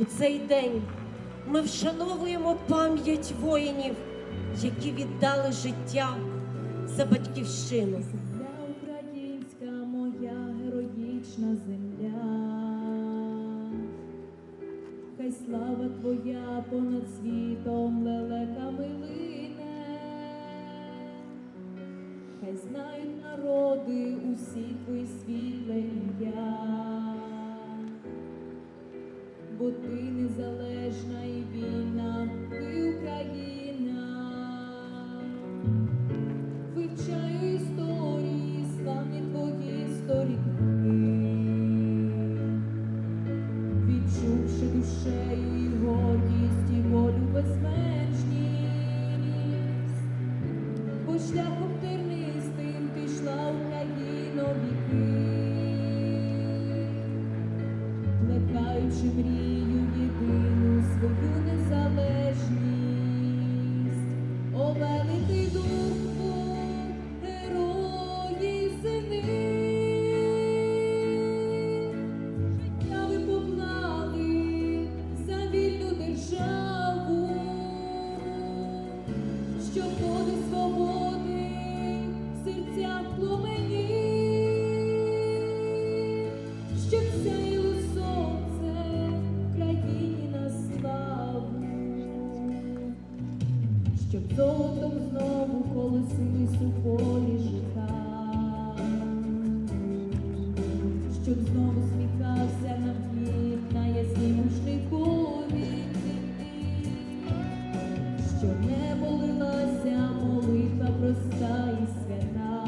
У цей день ми вшановуємо пам'ять воїнів, які віддали життя за батьківщину. Земля українська, моя героїчна земля. Хай слава твоя понад світом лелеками лине. Хай знають народи усі твої світле ім'я. Плекаючи мрію єдину свою незалежність. О, великий духу, герої сини, життя ви поклали за вільну державу, що води свободи в серцях щоб золотом знову колесись у полі жита, щоб знову сміхався на вхід на ясній мушнику війни, щоб не молилася молитва проста і свята,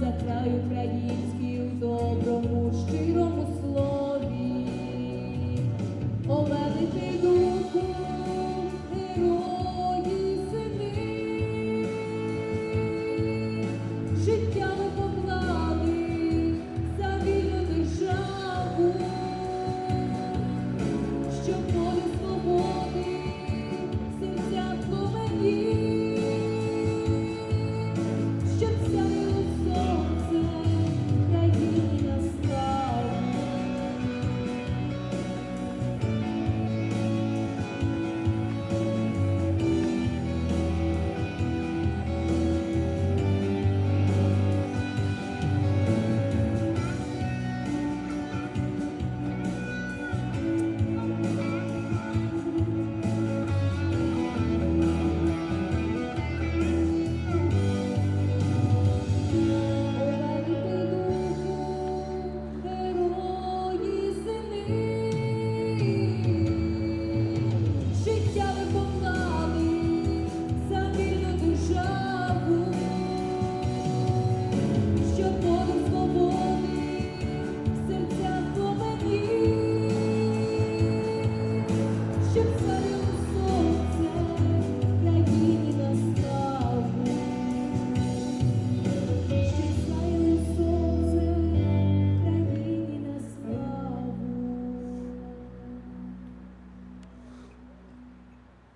за край український у доброму щирому слові, о великий